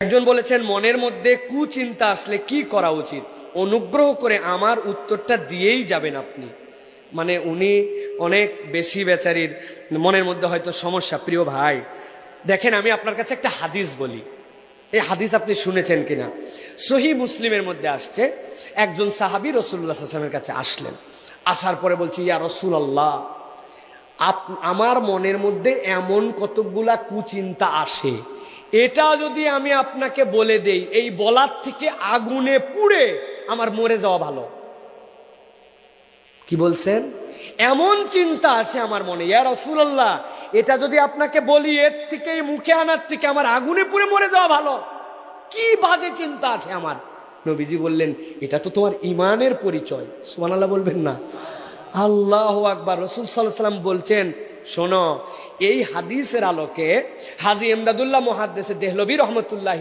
একজন বলেছেন, মনের মধ্যে কুচিন্তা আসলে কি করা উচিত? অনুগ্রহ করে আমার উত্তরটা দিয়েই যাবেন আপনি। মানে উনি অনেক বেশি বেচারির মনের মধ্যে হয়তো সমস্যা। প্রিয় ভাই, দেখেন, আমি আপনার কাছে একটা হাদিস বলি। এই হাদিস আপনি শুনেছেন কিনা? সহি মুসলিমের মধ্যে আসছে, একজন সাহাবি রসুল্লাহ আসলামের কাছে আসলেন। আসার পরে বলছি, ইয়া রসুল আল্লাহ আমার মনের মধ্যে এমন কতকগুলা কুচিন্তা আসে? এটা যদি আমি আপনাকে বলে দেই, এই বলার থেকে আগুনে পুড়ে আমার মরে যাওয়া ভালো। কি বলছেন? এমন চিন্তা আছে আমার মনে। ইয়া রসুল্লাহ এটা যদি আপনাকে বলি, এর থেকে, মুখে আনার থেকে আমার আগুনে পুড়ে মরে যাওয়া ভালো। কি বাজে চিন্তা আছে আমার। নবীজি বললেন, এটা তো তোমার ইমানের পরিচয়। সোমান আল্লাহ বলবেন না। আল্লাহ আকবার। রসুল সাল্লাহ সাল্লাম বলছেন শোনো এই হাদিসের আলোকে হাজি এমদাদুল্লাহ মহাদ্দেশে দেহলবী রহমতুল্লাহ